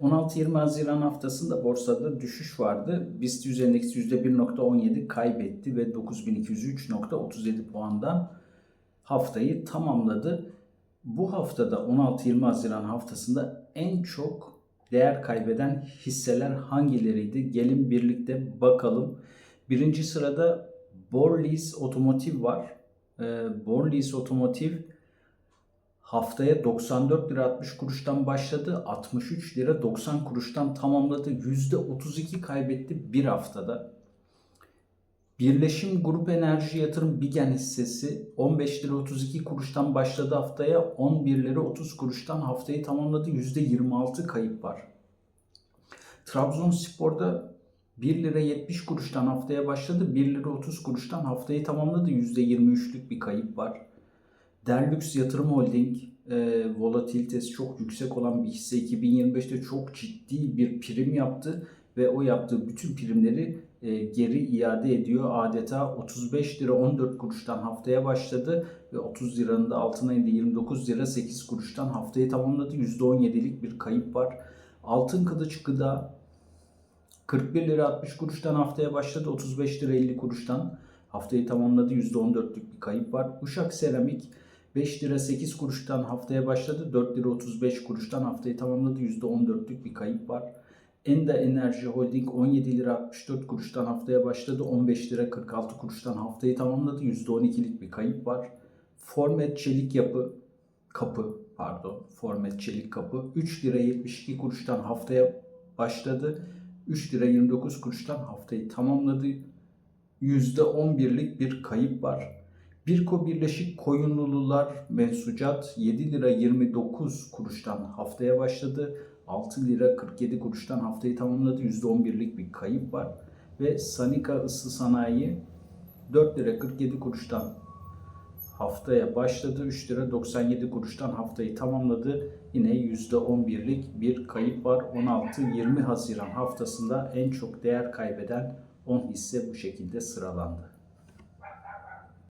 16-20 Haziran haftasında borsada düşüş vardı. BIST 100 endeksi %1.17 kaybetti ve 9203.37 puandan haftayı tamamladı. Bu haftada 16-20 Haziran haftasında en çok değer kaybeden hisseler hangileriydi? Gelin birlikte bakalım. Birinci sırada Borlis Otomotiv var. Ee, Borlis Otomotiv haftaya 94 lira 60 kuruştan başladı. 63 lira 90 kuruştan tamamladı. %32 kaybetti bir haftada. Birleşim Grup Enerji Yatırım Bigen hissesi 15 lira 32 kuruştan başladı haftaya 11 lira 30 kuruştan haftayı tamamladı. %26 kayıp var. Trabzonspor'da 1 lira 70 kuruştan haftaya başladı. 1 lira 30 kuruştan haftayı tamamladı. %23'lük bir kayıp var. Derlux Yatırım Holding e, volatilitesi çok yüksek olan bir hisse 2025'te çok ciddi bir prim yaptı ve o yaptığı bütün primleri e, geri iade ediyor. Adeta 35 lira 14 kuruştan haftaya başladı ve 30 liranın da altına indi 29 lira 8 kuruştan haftayı tamamladı. %17'lik bir kayıp var. Altın Kılıç Gıda 41 lira 60 kuruştan haftaya başladı. 35 lira 50 kuruştan haftayı tamamladı. %14'lük bir kayıp var. Uşak Seramik 5 lira 8 kuruştan haftaya başladı. 4 lira 35 kuruştan haftayı tamamladı. %14'lük bir kayıp var. Enda Enerji Holding 17 lira 64 kuruştan haftaya başladı. 15 lira 46 kuruştan haftayı tamamladı. %12'lik bir kayıp var. Formet Çelik Yapı Kapı pardon Formet Çelik Kapı 3 lira 72 kuruştan haftaya başladı. 3 lira 29 kuruştan haftayı tamamladı. %11'lik bir kayıp var. Birko Birleşik Koyunlulular Mensucat 7 lira 29 kuruştan haftaya başladı. 6 lira 47 kuruştan haftayı tamamladı. %11'lik bir kayıp var. Ve Sanika Isı Sanayi 4 lira 47 kuruştan haftaya başladı. 3 lira 97 kuruştan haftayı tamamladı. Yine %11'lik bir kayıp var. 16-20 Haziran haftasında en çok değer kaybeden 10 hisse bu şekilde sıralandı.